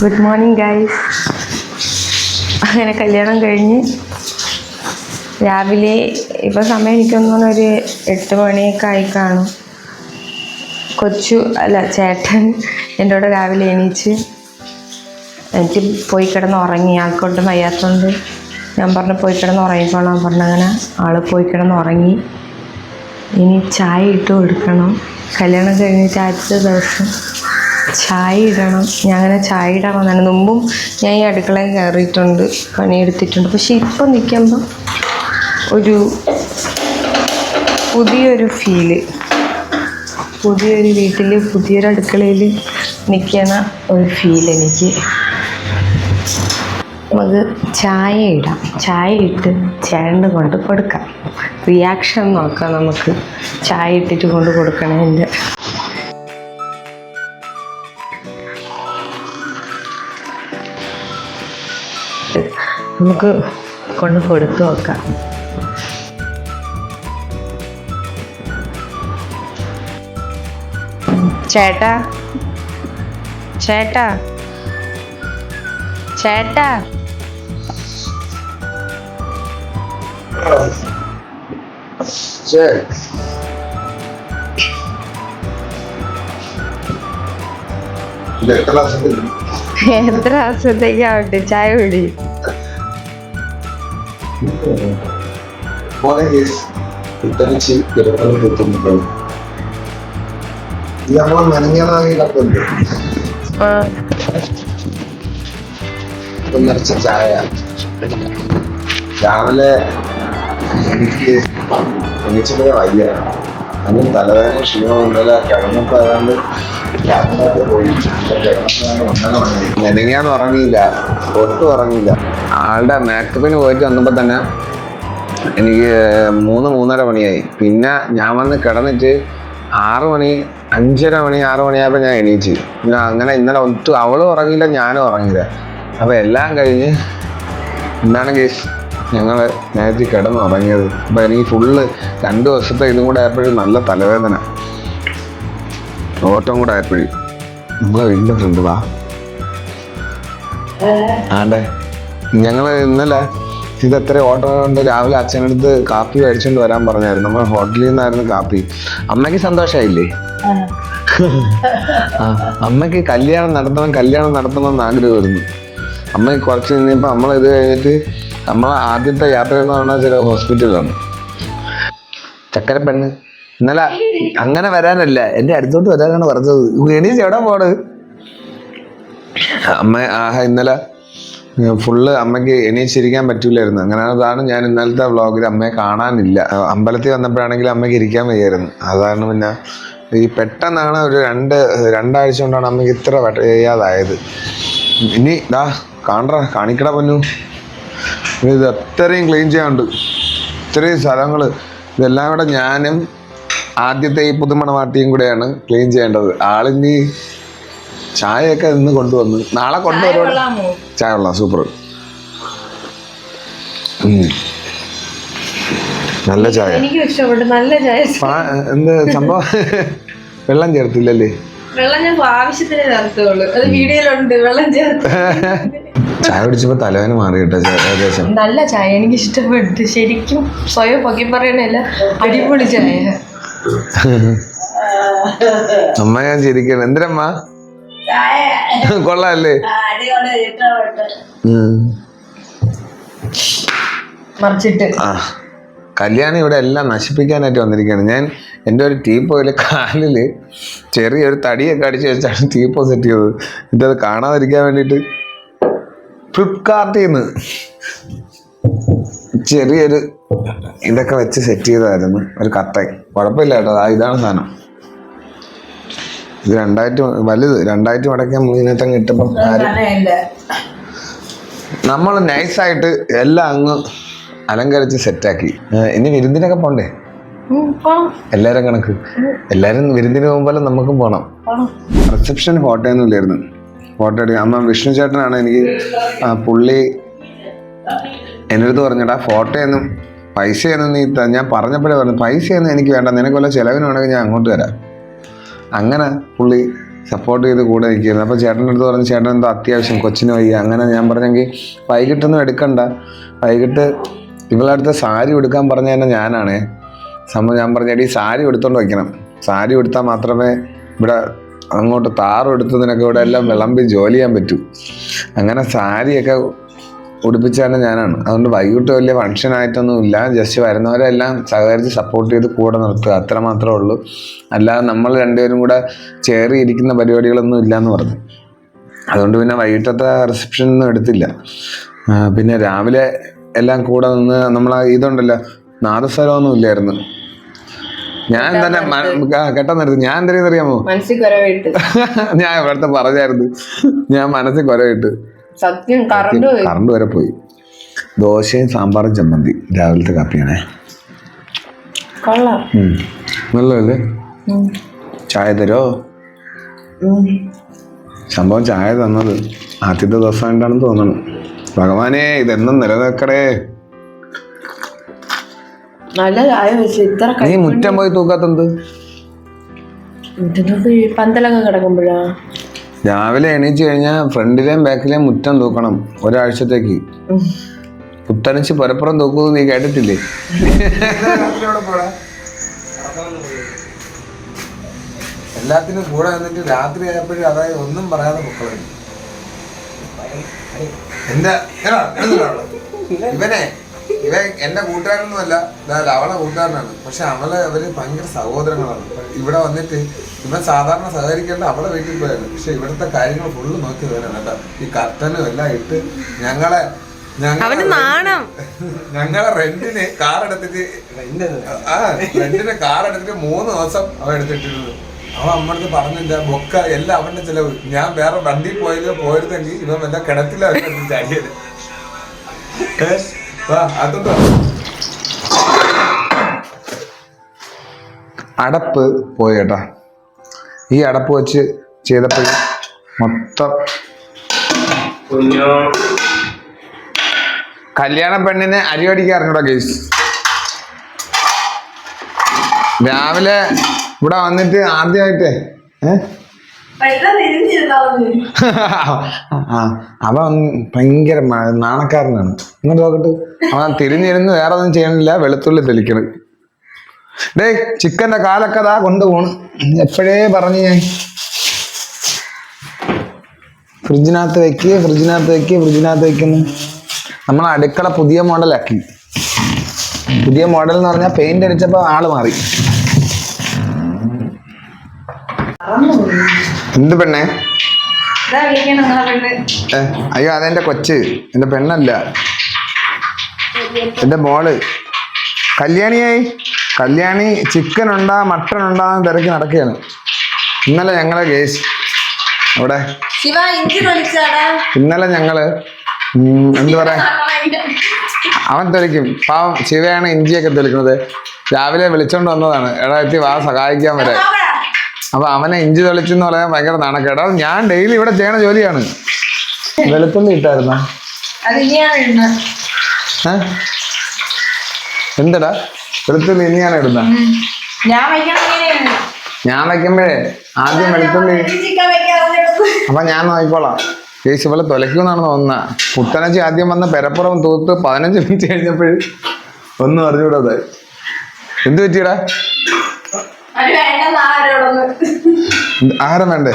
Good morning guys അങ്ങനെ കല്യാണം കഴിഞ്ഞ് രാവിലെ ഇപ്പം സമയം എനിക്കൊന്നും ഒരു എട്ട് മണിയൊക്കെ ആയി കാണും. കൊച്ചു അല്ല ചേട്ടൻ എന്റെ കൂടെ രാവിലെ എണീച്ച് എനിക്ക് പോയി കിടന്ന് ഉറങ്ങി. ആൾക്കൊണ്ട് വയ്യാത്തതുകൊണ്ട് ഞാൻ പറഞ്ഞു പോയി കിടന്ന് ഉറങ്ങിക്കോളാം. പറഞ്ഞങ്ങനെ ആൾ പോയി കിടന്ന് ഉറങ്ങി. ഇനി ചായ ഇട്ട് കൊടുക്കണം. കല്യാണം കഴിഞ്ഞിട്ട് ആദ്യത്തെ ദിവസം ചായ ഇടണം. ഞാൻ അങ്ങനെ ചായ ഇടാൻ വന്നതാണ്. മുമ്പും ഞാൻ ഈ അടുക്കളയിൽ കയറിയിട്ടുണ്ട്. പണിയെടുത്തിട്ടുണ്ട്. പക്ഷെ ഇപ്പം നിൽക്കുമ്പം ഒരു പുതിയൊരു ഫീൽ പുതിയൊരു വീട്ടിൽ പുതിയൊരു അടുക്കളയിൽ നിൽക്കുന്ന ഒരു ഫീൽ എനിക്ക്. നമുക്ക് ചായ ഇടാം. ചായ ഇട്ട് ചേട്ടന് കൊണ്ട് കൊടുക്കാം. റിയാക്ഷൻ നോക്കാം നമുക്ക്. ചായ ഇട്ടിട്ട് കൊണ്ട് കൊടുക്കണതിന്റെ നമുക്ക് കൊണ്ട് കൊടുത്തു നോക്കാം. ചേട്ടാ ചേട്ടാ ചേട്ടാ. എത്ര ദിവസത്തേക്കാവട്ടെ ചായ കുടി. മോനെ കേസ് കുത്തനിച്ച് കിടക്കണം കിട്ടുന്നുണ്ടോ ഇത് നമ്മൾ നനഞ്ഞതായി കിടപ്പുണ്ട് നിറച്ച ചായ രാവിലെ എനിക്ക് എണീച്ചപ്പോഴേ വയ്യ അന്നും തലവേദന ക്ഷീണം ഉണ്ടല്ല കിടന്നപ്പോ അതാണ്ട് നെനങ്ങാന്ന് ഉറങ്ങിയില്ല. ഒട്ടും ഉറങ്ങിയില്ല. ആളുടെ മേക്കപ്പിന് പോയിട്ട് വന്നപ്പോ തന്നെ എനിക്ക് മൂന്ന് മൂന്നര മണിയായി. പിന്നെ ഞാൻ വന്ന് കിടന്നിട്ട് ആറ് മണി അഞ്ചര മണി ആറ് മണിയായപ്പോൾ ഞാൻ എണീച്ച് പിന്നെ അങ്ങനെ ഇന്നലെ ഒട്ടും അവളും ഉറങ്ങിയില്ല ഞാനും ഉറങ്ങിയില്ല. അപ്പോൾ എല്ലാം കഴിഞ്ഞ് എന്താണ് കേസ് ഞങ്ങൾ നേരത്തെ കിടന്നു ഉറങ്ങിയത്. അപ്പം എനിക്ക് ഫുള്ള് രണ്ട് വർഷത്തെ ഇതും കൂടെ ആയപ്പോഴും നല്ല തലവേദന. ഓട്ടം കൂടെ ആയപ്പോഴും. നമ്മളെ വീടിന്റെ ഫ്രണ്ട് വാ. ആണ്ടേ ഞങ്ങൾ ഇന്നലെ ഇത് എത്ര ഓട്ടോ കൊണ്ട് രാവിലെ അച്ഛനടുത്ത് കാപ്പി മേടിച്ചുകൊണ്ട് വരാൻ പറഞ്ഞായിരുന്നു. നമ്മൾ ഹോട്ടലിൽ നിന്നായിരുന്നു കാപ്പി. അമ്മയ്ക്ക് സന്തോഷമായില്ലേ ആ അമ്മയ്ക്ക് കല്യാണം നടത്തണം കല്യാണം നടത്തണം എന്ന് ആഗ്രഹമായിരുന്നു. അമ്മ കുറച്ച് കഴിഞ്ഞപ്പോൾ നമ്മൾ ഇത് കഴിഞ്ഞിട്ട് നമ്മൾ ആദ്യത്തെ യാത്ര എന്ന് പറഞ്ഞാൽ ചില ഹോസ്പിറ്റലാണ് ചക്കര പെണ്ണ്. ഇന്നലെ അങ്ങനെ വരാനല്ല എന്റെ അടുത്തോട്ട് വരാനാണ് പറഞ്ഞത്. എണീച്ച് എവിടെ പോണ് അമ്മ ആഹ ഇന്നലെ ഫുള്ള് അമ്മയ്ക്ക് എണീച്ചിരിക്കാൻ പറ്റൂലായിരുന്നു. അങ്ങനെ അതാണ് ഞാൻ ഇന്നലത്തെ വ്ളോഗിൽ അമ്മയെ കാണാനില്ല. അമ്പലത്തിൽ വന്നപ്പോഴാണെങ്കിൽ അമ്മയ്ക്ക് ഇരിക്കാൻ വയ്യായിരുന്നു. അതാണ് പിന്നെ ഈ പെട്ടെന്നാണ് ഒരു രണ്ട് രണ്ടാഴ്ച കൊണ്ടാണ് അമ്മയ്ക്ക് ഇത്ര വയ്യാതായത്. ഇനി ദാ കാണറ കാണിക്കട പൊന്നു. ഇത് അത്രയും ക്ലീൻ ചെയ്യാനുണ്ട്. ഇത്രയും സ്ഥലങ്ങൾ ഇതെല്ലാം കൂടെ ഞാനും ആദ്യത്തെ ഈ പുതുമണവാട്ടിയും കൂടെയാണ് ക്ലീൻ ചെയ്യേണ്ടത്. ആളിനി ചായയൊക്കെ ഇന്ന് കൊണ്ടുവന്ന് നാളെ കൊണ്ടുവരും ചായ കൊള്ളാം സൂപ്പർ നല്ല ചായ. എന്ത് സംഭവം? വെള്ളം ചേർത്തില്ലല്ലേ? വെള്ളം ഞാൻ ആവശ്യത്തിന് ചേർത്തുള്ളൂ. അത് വീഡിയോയിലുണ്ട് വെള്ളം ചേർത്ത്. ചായ കുടിച്ചപ്പോ തലവേന മാറി കേട്ടോ ഏകദേശം? നല്ല ചായ എനിക്ക് ഇഷ്ടപ്പെട്ടു ശരിക്കും സ്വയം പൊക്കി പറയണല്ല അടിപൊളി ചായ. അമ്മ ഞാൻ ചിരിക്കണം എന്തിനമ്മ? കൊള്ളാല്ലേ. മറിച്ചിട്ട്. ആ കല്യാണം ഇവിടെ എല്ലാം നശിപ്പിക്കാനായിട്ട് വന്നിരിക്കുകയാണ്. ഞാൻ എന്റെ ഒരു ടീപ്പോയിൽ കാലിൽ ചെറിയൊരു തടിയൊക്കെ അടിച്ച് വെച്ചാണ് ടീപ്പോ സെറ്റ് ചെയ്തത്. എന്നിട്ട് അത് കാണാതിരിക്കാൻ വേണ്ടിയിട്ട് ഫ്ലിപ്കാർട്ടിൽ നിന്ന് ചെറിയൊരു ഇതൊക്കെ വെച്ച് സെറ്റ് ചെയ്തായിരുന്നു. ഒരു കത്ത കുഴപ്പമില്ല കേട്ടോ. ആ ഇതാണ് സാധനം. ഇത് രണ്ടായിട്ട് വലുത്. രണ്ടായിട്ട് മടക്കി നമ്മൾ ഇതിനകത്ത് കിട്ടുമ്പോൾ ആരും? നമ്മൾ നൈസായിട്ട് എല്ലാം അങ്ങ് അലങ്കരിച്ച് സെറ്റാക്കി ഇനി വിരുന്നിനൊക്കെ പോണ്ടേ? എല്ലാരും കണക്ക്. എല്ലാരും വിരുന്നിന് പോകുമ്പോൾ നമുക്കും പോണം. റിസപ്ഷൻ ഫോട്ടോ ഒന്നും ഇല്ലായിരുന്നു ഫോട്ടോ എടുക്കുക അമ്മ വിഷ്ണു ചേട്ടനാണ് എനിക്ക് പുള്ളി എന്റെ അടുത്ത് പറഞ്ഞടാ ഫോട്ടോയൊന്നും പൈസയൊന്നും നീ ഞാൻ പറഞ്ഞപ്പോഴേ പറഞ്ഞു പൈസയൊന്നും എനിക്ക് വേണ്ട നിനക്ക് വല്ല ചിലവിന് വേണമെങ്കിൽ ഞാൻ അങ്ങോട്ട് തരാം. അങ്ങനെ പുള്ളി സപ്പോർട്ട് ചെയ്ത് കൂടെ നിൽക്കുന്നു അപ്പോൾ ചേട്ടന്റെ അടുത്ത് പറഞ്ഞു ചേട്ടൻ എന്തോ അത്യാവശ്യം കൊച്ചിന് വയ്യ. അങ്ങനെ ഞാൻ പറഞ്ഞെങ്കിൽ വൈകിട്ടൊന്നും എടുക്കണ്ട. വൈകിട്ട് ഇവളടുത്ത് സാരി എടുക്കാൻ പറഞ്ഞ തന്നെ ഞാനാണേ. സംഭവം ഞാൻ പറഞ്ഞ ഈ സാരി എടുത്തോണ്ട് വയ്ക്കണം. സാരി എടുത്താൽ മാത്രമേ ഇവിടെ അങ്ങോട്ട് താറും എടുത്തതിനൊക്കെ ഇവിടെ എല്ലാം വിളമ്പി ജോലി ചെയ്യാൻ പറ്റൂ. അങ്ങനെ സാരിയൊക്കെ ഉടുപ്പിച്ചാണ് ഞാനാണ്. അതുകൊണ്ട് വൈകിട്ട് വലിയ ഫങ്ഷൻ ആയിട്ടൊന്നും ഇല്ല. ജസ്റ്റ് വരുന്നവരെല്ലാം സഹകരിച്ച് സപ്പോർട്ട് ചെയ്ത് കൂടെ നിർത്തുക. അത്ര മാത്രമേ ഉള്ളൂ. അല്ലാതെ നമ്മൾ രണ്ടുപേരും കൂടെ ചേറി ഇരിക്കുന്ന പരിപാടികളൊന്നും ഇല്ലയെന്ന് പറഞ്ഞു. അതുകൊണ്ട് പിന്നെ വൈകിട്ടത്തെ റിസപ്ഷൻ ഒന്നും എടുത്തില്ല. പിന്നെ രാവിലെ എല്ലാം കൂടെ നിന്ന് നമ്മൾ ഇതുണ്ടല്ലോ നാദസ്വരമൊന്നും ഇല്ലായിരുന്നു. ഞാൻ തന്നെ കെട്ടാൻ നിർത്തി. ഞാൻ എന്തെങ്കിലും അറിയാമോ ഞാൻ ഇവിടുത്തെ പറഞ്ഞായിരുന്നു. ഞാൻ മനസ്സിൽ കുരവിട്ട് സത്യം കറണ്ട് കറണ്ട് വരെ പോയി. ദോശയും സാമ്പാറും ചമ്മന്തി. രാവിലത്തെ കാപ്പിയാണേ. നല്ലതല്ലേ? ചായ തരോ സംഭവം ചായ തന്നത് ആദ്യത്തെ ദിവസം ഉണ്ടാണെന്ന് തോന്നുന്നു ഭഗവാനെ ഇതെന്നും നിലനിൽക്കടേ. നല്ല ചായ വെച്ച് ഇത്ര നീ മുറ്റം പോയി തൂക്കാത്തത് പന്തലൊക്കെ കിടക്കുമ്പോഴാ? രാവിലെ എണീച്ച് കഴിഞ്ഞാൽ ഫ്രണ്ടിലെയും ബാക്കിലെയും മുറ്റം തൂക്കണം ഒരാഴ്ചത്തേക്ക്. പുത്തനച്ച് പരപ്പുറം തൂക്കുന്നത് നീ കേട്ടിട്ടില്ലേ? എല്ലാത്തിനും കൂടെ നിന്നിട്ട് രാത്രി ആയപ്പോഴും അതായത് ഒന്നും പറയാതെ പൊക്കളെ എന്താ? ഇവനെ ഇവൻ എന്റെ കൂട്ടുകാരനൊന്നുമല്ല. ദാ അവളെ കൂട്ടുകാരനാണ്. പക്ഷെ അവളെ അവർ ഭയങ്കര സഹോദരങ്ങളാണ്. ഇവിടെ വന്നിട്ട് ഇവൻ സാധാരണ സഹകരിക്കേണ്ട അവളെ വീട്ടിൽ പോയാണ് പക്ഷെ ഇവിടുത്തെ കാര്യങ്ങൾ ഫുള്ള് നോക്കി വരാണ് കേട്ടോ ഈ കർട്ടനും എല്ലാം ഇട്ട് ഞങ്ങളെ ഞങ്ങളെ നാണം. ഞങ്ങളെ റെന്റിന് കാർ എടുത്തിട്ട് ആ റെന്റിന് കാർ എടുത്തിട്ട് മൂന്ന് ദിവസം അവൻ എടുത്തിട്ടിരുന്നത്. അവൻ അമ്മടുത്ത് പറഞ്ഞില്ല ബൊക്ക എല്ലാം അവന്റെ ചെലവ്. ഞാൻ വേറെ വണ്ടി പോയത് പോയിരുന്നെങ്കിൽ ഇവൻ വല്ല കിണറ്റിലാണ് ചാടിയത് അടപ്പ് പോയേട്ടാ. ഈ അടപ്പ് വെച്ച് ചെയ്തപ്പോൾ മൊത്തം കല്യാണ പെണ്ണിന് അരിയടിക്കാൻ അറിഞ്ഞൂടാ കേസ് രാവിലെ ഇവിടെ വന്നിട്ട് ആദ്യമായിട്ടേ ഏ? ആ അവൻ ഭയങ്കര നാണക്കാരനാണ്. ഇങ്ങോട്ട് നോക്കട്ട്. അവൻ തിരിഞ്ഞിരുന്ന് വേറെ ഒന്നും ചെയ്യണില്ല വെളുത്തുള്ളി തെളിക്കണം. ഡേ ചിക്കന്റെ കാലൊക്കെ അതാ കൊണ്ടുപോണ് എപ്പോഴേ പറഞ്ഞു ഞാൻ. ഫ്രിഡ്ജിനകത്ത് വെക്ക് ഫ്രിഡ്ജിനകത്ത് വെക്ക് ഫ്രിഡ്ജിനകത്ത് വെക്കുന്നു. നമ്മൾ അടുക്കള പുതിയ മോഡലാക്കി. പുതിയ മോഡൽ എന്ന് പറഞ്ഞാൽ പെയിന്റ് അടിച്ചപ്പോൾ ആൾ മാറി. എന്ത് പെണ്ണേ? അയ്യോ അതെന്റെ കൊച്ച്. എന്റെ പെണ്ണല്ല. എന്റെ മോൾ. കല്യാണിയായി. കല്യാണി ചിക്കൻ ഉണ്ടാ മട്ടൺ ഉണ്ടാന്ന് തിരക്കി നടക്കുകയാണ്. ഇന്നലെ ഞങ്ങളെ കേസ്. അവിടെ. ഇന്നലെ ഞങ്ങൾ എന്ത് പറയാ? അവൻ തെളിക്കും. പാവം ശിവയാണ് ഇഞ്ചിയൊക്കെ തെളിക്കുന്നത്. രാവിലെ വിളിച്ചോണ്ട് വന്നതാണ്. എടാ എത്തി വാ സഹായിക്കാൻ വരെ. അപ്പൊ അവനെ ഇഞ്ചി തെളിച്ചെന്ന് പറയാൻ ഭയങ്കര നാണക്കേടാ. ഞാൻ ഡെയിലി ഇവിടെ ചെയ്യണ ജോലിയാണ്. വെളുത്തുള്ളി ഇട്ടായിരുന്നോ? എന്തടാ? വെളുത്തുള്ളി ഇനിയാണ് ഇടുന്ന. ഞാൻ വെക്കുമ്പോഴേ ആദ്യം വെളുത്തുള്ളി അപ്പൊ ഞാൻ നോക്കിക്കോളാം. ചേച്ചി പോലെ തുലയ്ക്കുമെന്നാണ് തോന്നുന്ന. കുട്ടനച്ചി ആദ്യം വന്ന പെരപ്പുറം തൂത്ത് പതിനഞ്ച് മിനിറ്റ് കഴിഞ്ഞപ്പോഴും ഒന്നും അറിഞ്ഞൂടത് എന്ത് പറ്റിയടാ? ആഹാരം വേണ്ടേ?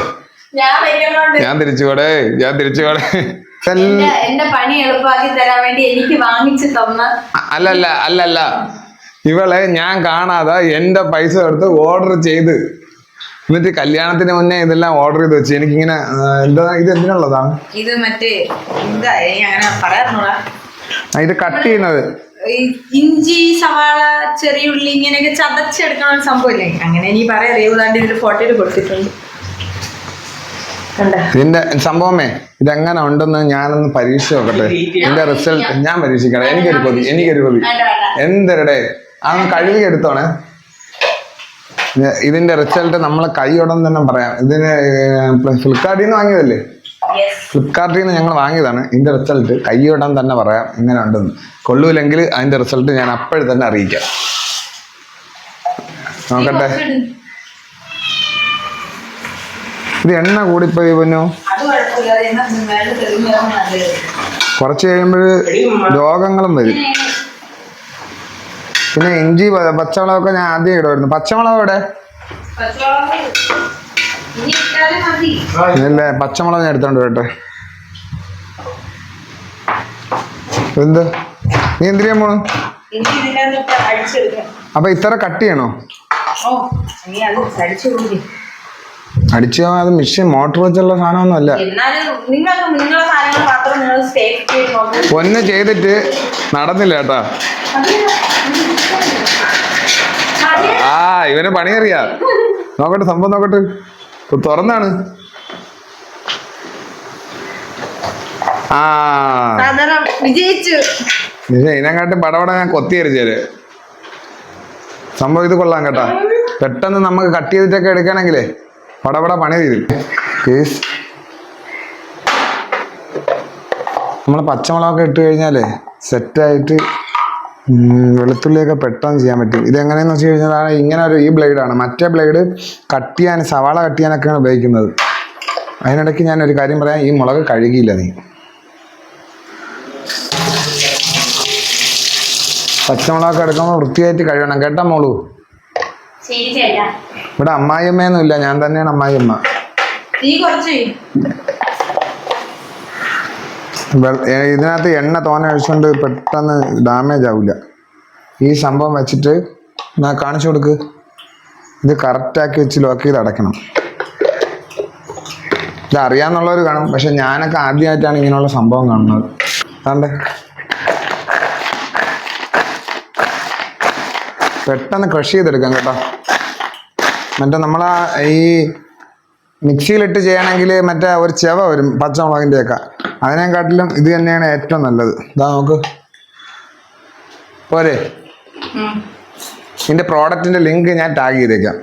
ഞാൻ തിരിച്ചുകൂടെ ഞാൻ തിരിച്ചുകൂടെ. എന്റെ പണി എളുപ്പമാക്കി തരാൻ വേണ്ടി എനിക്ക് വാങ്ങിച്ചു തന്ന. അല്ലല്ല അല്ലല്ല. ഇവളെ ഞാൻ കാണാതെ എന്റെ പൈസ എടുത്ത് ഓർഡർ ചെയ്ത്. എന്നിട്ട് കല്യാണത്തിന് മുന്നേ ഇതെല്ലാം ഓർഡർ ചെയ്ത് വെച്ച് എനിക്കിങ്ങനെ എന്താ ഇത് എന്തിനുള്ളതാണ്? ഇത് മറ്റേ ഇത് കട്ട് ചെയ്യുന്നത്. ഇഞ്ചി സവാള ചെറിയ ഉള്ളി ഇങ്ങനെയൊക്കെ ചതച്ചെടുക്കണ ഒരു സംഭവമില്ലേ? അങ്ങനെ ഇനി പറയാം. റേവുതാണ്ട് ഇതിന്റെ ഫോട്ടോയിൽ കൊടുത്തിട്ടുണ്ട്. കണ്ട? ഇതിന്റെ സംഭവമേ ഇതെങ്ങനെ ഉണ്ടെന്ന് ഞാനൊന്ന് പരീക്ഷ നോക്കട്ടെ. ഇതിന്റെ റിസൾട്ട് ഞാൻ പരീക്ഷിക്കട്ടെ എനിക്കൊരു കൊതി എനിക്കൊരു കൊതി. വേണ്ട എന്തരടെ? അതൊന്ന് കഴുകി എടുത്തോണേ. ഇതിന്റെ റിസൾട്ട് നമ്മളെ കൈയോടം തന്നെ പറയാം. ഇതിന് ഫ്ലിപ്കാർട്ടിൽ നിന്ന് വാങ്ങിയതല്ലേ? ഫ്ലിപ്കാർട്ടിൽ നിന്ന് ഞങ്ങൾ വാങ്ങിയതാണ്. ഇതിന്റെ റിസൾട്ട് കൈയിടാൻ തന്നെ പറയാം. ഇങ്ങനെ ഉണ്ടെന്ന്. കൊള്ളൂലെങ്കിൽ അതിന്റെ റിസൾട്ട് ഞാൻ അപ്പോഴും തന്നെ അറിയിക്കാം. നോക്കട്ടെ. ഇത് എണ്ണ കൂടിപ്പോയി പൊന്നു. കുറച്ച് കഴിയുമ്പോൾ രോഗങ്ങളും വരും. പിന്നെ ഇഞ്ചി പച്ചമുളകൊക്കെ ഞാൻ ആദ്യം ഇടുമായിരുന്നു. പച്ചമുളക് എവിടെ? ഇല്ലേ പച്ചമുളക് ഞാൻ എടുത്തോണ്ട് വരട്ടെ. എന്ത്? നീ എന്തിനാ പോണു ഇനി ഇതിനകത്ത് അടിച്ചെടുക്കാം അപ്പൊ ഇത്ര കട്ട് ചെയ്യണോ? ഓ നീ അത് അടിച്ചു അത് മെഷീൻ മോട്ടർ വെച്ചുള്ള സാധനമൊന്നും അല്ല. ഒന്ന് ചെയ്തിട്ട് നടന്നില്ല കേട്ടാ. ആ ഇവന് പണിയറിയാ. നോക്കട്ടെ സംഭവം നോക്കട്ടെ. തുറന്നാണ്. ആ. വിജയിച്ചു. ഇത് ഇതിനെക്കാട്ടും പടപട ഞാൻ കൊത്തിയരിച്ചേര് സംഭവം ഇത് കൊള്ളാം കേട്ടാ. പെട്ടെന്ന് നമുക്ക് കട്ട് ചെയ്തിട്ടൊക്കെ എടുക്കണമെങ്കിലേ പടപട പണി ചെയ്തു കേസ്. നമ്മൾ പച്ചമുളകൊക്കെ ഇട്ട് കഴിഞ്ഞാലേ സെറ്റായിട്ട് വെളുത്തുള്ളിയൊക്കെ പെട്ടെന്ന് ചെയ്യാൻ പറ്റും. ഇതെങ്ങനെയെന്ന് വെച്ച് കഴിഞ്ഞാൽ ഇങ്ങനെ ഒരു ഈ ബ്ലേഡാണ് മറ്റേ ബ്ലേഡ് കട്ട് ചെയ്യാൻ സവാള കട്ട് ചെയ്യാനൊക്കെയാണ് ഉപയോഗിക്കുന്നത്. അതിനിടയ്ക്ക് ഞാൻ ഒരു കാര്യം പറയാം. ഈ മുളക് കഴുകിയില്ല നീ. പച്ചമുളക് എടുക്കുമ്പോൾ വൃത്തിയായിട്ട് കഴുകണം. കേട്ടോ മോളു? ഇവിടെ അമ്മായിയമ്മയൊന്നും ഇല്ല ഞാൻ തന്നെയാണ് അമ്മായിയമ്മ. ഇതിനകത്ത് എണ്ണ തോനെ ഒഴിച്ചുകൊണ്ട് പെട്ടെന്ന് ഡാമേജ് ആവില്ല ഈ സംഭവം വെച്ചിട്ട് ഞാൻ കാണിച്ചു കൊടുക്ക്. ഇത് കറക്റ്റാക്കി വെച്ച് ലോക്ക് ചെയ്ത് അടയ്ക്കണം. ഇത് അറിയാന്നുള്ളവർ കാണും പക്ഷെ ഞാനൊക്കെ ആദ്യമായിട്ടാണ് ഇങ്ങനെയുള്ള സംഭവം കാണുന്നത്. കണ്ടേ? പെട്ടെന്ന് ക്രഷ് ചെയ്തെടുക്കാം കേട്ടോ. മറ്റേ നമ്മളാ ഈ മിക്സിയിലിട്ട് ചെയ്യണമെങ്കിൽ മറ്റേ ഒരു ചെവ വരും പച്ചമുളകിന്റെയൊക്കെ. അതിനെക്കാട്ടിലും ഇത് തന്നെയാണ് ഏറ്റവും നല്ലത്. ഇതാ നോക്ക്. പോരെ. ഇതിന്റെ പ്രോഡക്റ്റിന്റെ ലിങ്ക് ഞാൻ ടാഗ് ചെയ്തേക്കാം.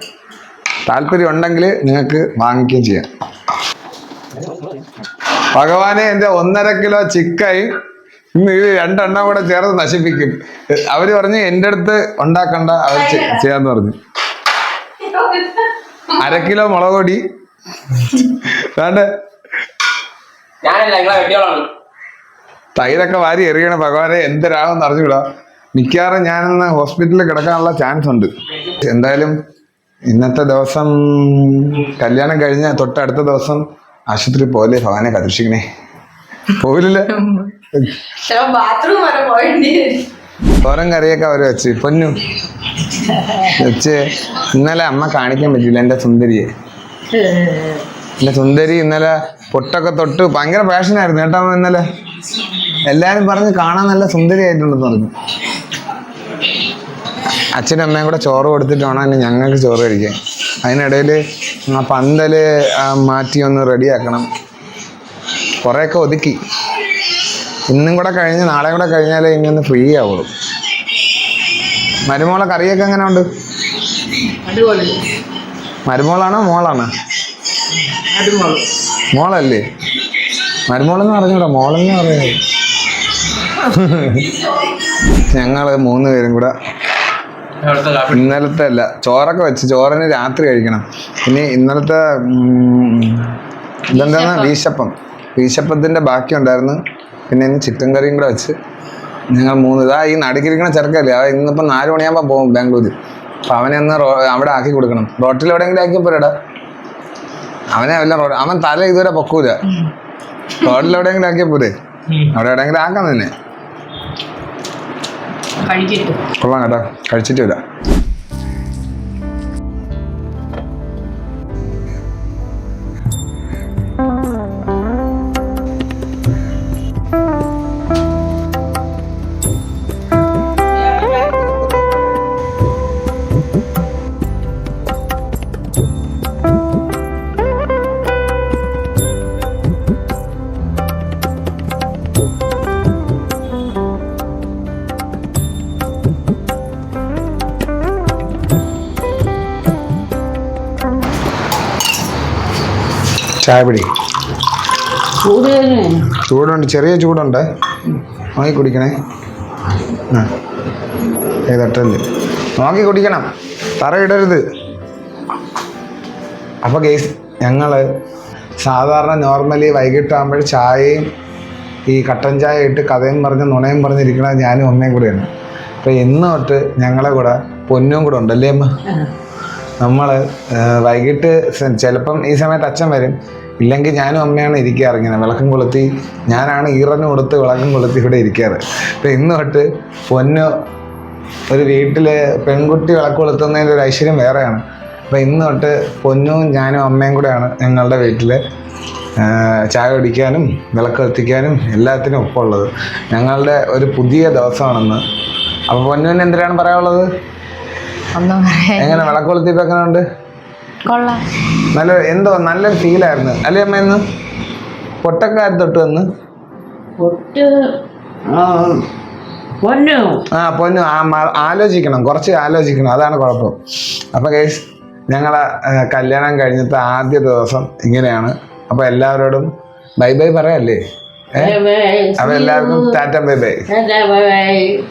താല്പര്യം ഉണ്ടെങ്കിൽ നിങ്ങൾക്ക് വാങ്ങിക്കുകയും ചെയ്യാം. ഭഗവാനെ എന്റെ ഒന്നര കിലോ ചിക്കായി ഇന്ന് ഇത് രണ്ടെണ്ണം കൂടെ ചേർത്ത് നശിപ്പിക്കും. അവർ പറഞ്ഞ് എന്റെ അടുത്ത് ഉണ്ടാക്കണ്ട അവർ ചെയ്യാന്ന് പറഞ്ഞു. അര കിലോ മുളക് പൊടി വേണ്ട? തൈരൊക്കെ വാരി എറിയണ ഭഗവാനെ എന്തൊരാകുമെന്ന് അറിഞ്ഞൂടാ മിക്കവാറും ഞാനിന്ന് ഹോസ്പിറ്റലിൽ കിടക്കാനുള്ള ചാൻസ് ഉണ്ട്. എന്തായാലും ഇന്നത്തെ ദിവസം കല്യാണം കഴിഞ്ഞ തൊട്ടടുത്ത ദിവസം ആശുപത്രി പോലെ ഭഗവാനെ കത്തിരിക്കണേ പോവില്ല തോരം കറിയൊക്കെ അവർ വെച്ച്. പൊന്നു. വെച്ച്. ഇന്നലെ അമ്മ കാണിക്കാൻ പറ്റില്ല എന്റെ സുന്ദരിയെ. എന്റെ സുന്ദരി ഇന്നലെ പൊട്ടൊക്കെ തൊട്ട് ഭയങ്കര പാഷനായിരുന്നു കേട്ടോ ഇന്നലെ. എല്ലാരും പറഞ്ഞ് കാണാൻ നല്ല സുന്ദരി ആയിട്ടുണ്ടെന്ന് പറഞ്ഞു. അച്ഛനും അമ്മയും കൂടെ ചോറ് കൊടുത്തിട്ടാണ് അതിന് ഞങ്ങൾക്ക് ചോറ് കഴിക്കാൻ. അതിനിടയിൽ ആ പന്തൽ മാറ്റി ഒന്ന് റെഡിയാക്കണം. കുറേയൊക്കെ ഒതുക്കി. ഇന്നും കൂടെ കഴിഞ്ഞ് നാളെ കൂടെ കഴിഞ്ഞാലേ ഇനി ഒന്ന് ഫ്രീ ആവുള്ളൂ. മരുമോളെ കറിയൊക്കെ എങ്ങനെ ഉണ്ട് അടിപൊളി. മരുമോളാണോ മോളാണോ? മോളല്ലേ? മരുമോളെന്ന് പറഞ്ഞൂടാ മോളെന്ന് പറയുന്നത്. ഞങ്ങൾ മൂന്ന് പേരും കൂടെ ഇന്നലത്തെ അല്ല ചോറൊക്കെ വെച്ച് ചോറിന് രാത്രി കഴിക്കണം. ഇനി ഇന്നലത്തെ ഇതെന്താണ്? വീശപ്പം വീശപ്പത്തിന്റെ ബാക്കി ഉണ്ടായിരുന്നു. പിന്നെ ഇന്ന് ചിക്കൻ കറിയും കൂടെ വെച്ച് ഞങ്ങൾ മൂന്ന് ഇതാ ഈ നടുക്കിരിക്കണ ചെറുക്കല്ലേ ഇന്നിപ്പം നാല് മണിയാകുമ്പോൾ പോകും ബാംഗ്ലൂർ അവനെ ഒന്ന് അവിടെ ആക്കി കൊടുക്കണം. റോട്ടിൽ എവിടെയെങ്കിലും ആക്കി പോരാടാ. അവനെ വല്ല റോ അവൻ തല ഇതുവരെ പൊക്കൂല. റോഡിൽ എവിടെയെങ്കിലും ആക്കിയ പോരെ. അവിടെ എവിടെയെങ്കിലും ആക്കാം തന്നെ കൊള്ളാം കേട്ടോ. കഴിച്ചിട്ട് വരാം. ചായ പിടി ചൂട് ചൂടുണ്ട് ചെറിയ ചൂടുണ്ട്. വാങ്ങി കുടിക്കണേ. ആ ഏതട്ടൽ വാങ്ങി കുടിക്കണം. തറ ഇടരുത്. അപ്പോൾ കേസ് ഞങ്ങൾ സാധാരണ നോർമലി വൈകിട്ടാകുമ്പോൾ ചായയും ഈ കട്ടൻ ചായ ഇട്ട് കഥയും പറഞ്ഞ് നുണയും പറഞ്ഞിരിക്കണത് ഞാനും അമ്മയും കൂടെയാണ്. അപ്പോൾ ഇന്ന് തൊട്ട് ഞങ്ങളെ കൂടെ പൊന്നും കൂടെ ഉണ്ടല്ലേ അമ്മ? നമ്മൾ വൈകിട്ട് ചിലപ്പം ഈ സമയത്ത് അച്ഛൻ വരും. ഇല്ലെങ്കിൽ ഞാനും അമ്മയാണ് ഇരിക്കാറ് ഇങ്ങനെ വിളക്കം കൊളുത്തി ഞാനാണ് ഈറന് കൊടുത്ത് വിളക്കം കൊളുത്തി ഇവിടെ ഇരിക്കാറ്. അപ്പം ഇന്ന് തൊട്ട് പൊന്ന് ഒരു വീട്ടിൽ പെൺകുട്ടി വിളക്ക് കൊളുത്തുന്നതിന്റെ ഒരു ഐശ്വര്യം വേറെയാണ്. അപ്പം ഇന്ന് തൊട്ട് പൊന്നും ഞാനും അമ്മയും കൂടെയാണ് ഞങ്ങളുടെ വീട്ടിൽ ചായ കുടിക്കാനും വിളക്ക് കത്തിക്കാനും എല്ലാത്തിനും ഒപ്പമുള്ളത്. ഞങ്ങളുടെ ഒരു പുതിയ ദിവസമാണെന്ന്. അപ്പോൾ പൊന്നുവിന് എന്തിനാണ് പറയാനുള്ളത്? ഒന്നും പറയാൻ എങ്ങനെ വിളക്ക് കൊളുത്തിയപ്പോൾ എങ്ങനെ ഉണ്ട് കൊള്ളാം. നല്ല എന്തോ നല്ലൊരു ഫീലായിരുന്നു അല്ലേ അമ്മ ഇന്ന്? പൊട്ടക്കാരി തൊട്ട് വന്ന് പൊട്ട് പൊന്നു. ആ പൊന്നു. ആലോചിക്കണം. കുറച്ച് ആലോചിക്കണം. അതാണ് കുഴപ്പം. അപ്പം കേസ് ഞങ്ങളെ കല്യാണം കഴിഞ്ഞിട്ട് ആദ്യ ദിവസം ഇങ്ങനെയാണ്. അപ്പോൾ എല്ലാവരോടും ബൈ ബൈ പറയല്ലേ? അപ്പൊ ബൈ ബൈ. അപ്പോൾ എല്ലാവർക്കും tata bye bye. Bye bye.